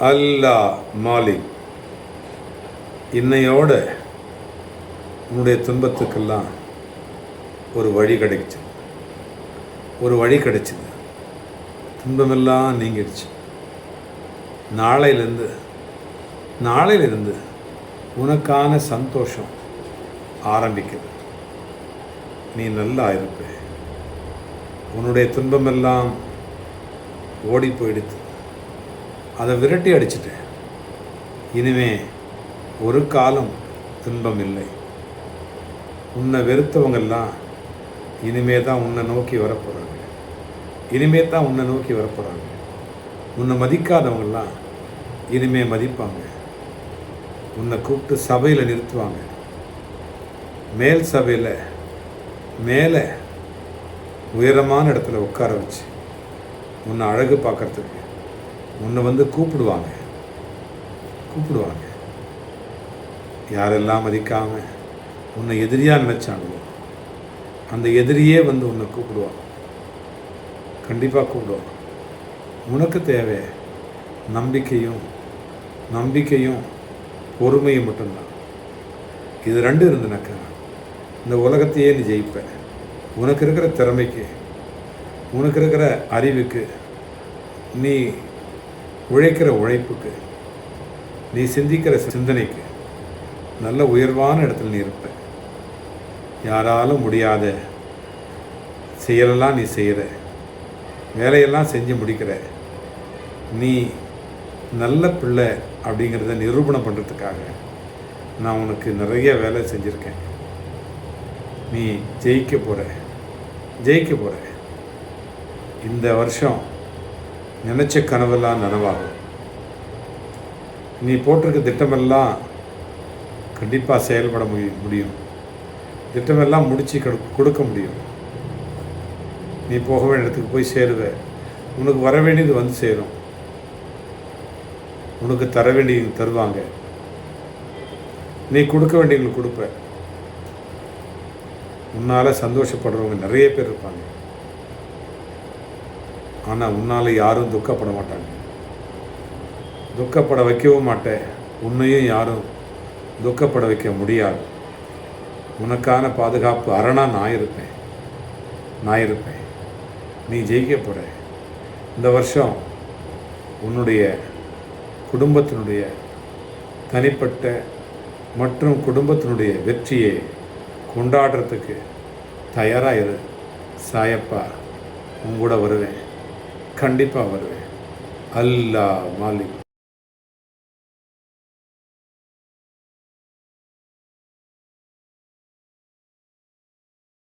அல்லா மாலிக். இன்னையோட உன்னுடைய துன்பத்துக்கெல்லாம் ஒரு வழி கிடைச்சு ஒரு வழி கிடைச்சிது. துன்பமெல்லாம் நீங்கிடுச்சு. நாளையிலேருந்து நாளையிலிருந்து உனக்கான சந்தோஷம் ஆரம்பிக்குது. நீ நல்லா இருப்ப. உன்னுடைய துன்பமெல்லாம் ஓடி போயிடுத்து அதை விரட்டி அடிச்சிட்டேன். இனிமே ஒரு காலம் துன்பம் இல்லை. உன்னை வெறுத்தவங்கெல்லாம் இனிமே தான் உன்னை நோக்கி வரப்போகிறாங்க இனிமே தான் உன்னை நோக்கி வரப்போகிறாங்க உன்னை மதிக்காதவங்கெல்லாம் இனிமே மதிப்பாங்க. உன்னை கூப்பிட்டு சபையில் நிறுத்துவாங்க. மேல் சபையில் மேலே உயரமான இடத்துல உட்கார வச்சு உன்னை அழகு பார்க்கறதுக்கு உன்னை வந்து கூப்பிடுவாங்க. கூப்பிடுவாங்க. யாரெல்லாம் மதிக்காம உன்னை எதிரியாக நினச்சாங்களோ அந்த எதிரியே வந்து உன்னை கூப்பிடுவான். கண்டிப்பாக கூப்பிடுவான். உனக்கு தேவை நம்பிக்கையும் நம்பிக்கையும் பொறுமையும் மட்டும்தான். இது ரெண்டு இருந்துனாக்கா இந்த உலகத்தையே நீ ஜெயிப்ப. உனக்கு இருக்கிற திறமைக்கு உனக்கு இருக்கிற அறிவுக்கு நீ உழைக்கிற உழைப்புக்கு நீ சிந்திக்கிற சிந்தனைக்கு நல்ல உயர்வான இடத்துல நீ இருப்ப. யாராலும் முடியாத செயலெல்லாம் நீ செய்கிற வேலையெல்லாம் செஞ்சு முடிக்கிற. நீ நல்ல பிள்ளை அப்படிங்கிறத நிரூபணம் பண்ணுறதுக்காக நான் உனக்கு நிறைய வேலை செஞ்சுருக்கேன். நீ ஜெயிக்க போகிற ஜெயிக்க போகிற இந்த வருஷம் நினச்ச கனவெல்லாம் நனவாகும். நீ போட்டிருக்க திட்டமெல்லாம் கண்டிப்பாக செயல்பட முடியும் முடியும். திட்டமெல்லாம் முடித்து கொடுக்க முடியும். நீ போக வேண்டிய இடத்துக்கு போய் சேருவ. உனக்கு வர வேண்டியது வந்து சேரும். உனக்கு தர வேண்டியது தருவாங்க. நீ கொடுக்க வேண்டியவங்களுக்கு கொடுப்ப. உன்னால் சந்தோஷப்படுறவங்க நிறைய பேர் இருப்பாங்க. ஆனால் உன்னால் யாரும் துக்கப்பட மாட்டாங்க. துக்கப்பட வைக்கவும் மாட்டேன். உன்னையும் யாரும் துக்கப்பட வைக்க முடியாது. உனக்கான பாதுகாப்பு அரணாக நான் இருப்பேன். நான் இருப்பேன். நீ ஜெயிக்க போகிற இந்த வருஷம் உன்னுடைய குடும்பத்தினுடைய தனிப்பட்ட மற்றும் குடும்பத்தினுடைய வெற்றியை கொண்டாடுறதுக்கு தயாராக இரு. சாயப்பா உங்கூட வருவேன். கண்டிப்பாக வருவேன். அல்லா மாலிக்.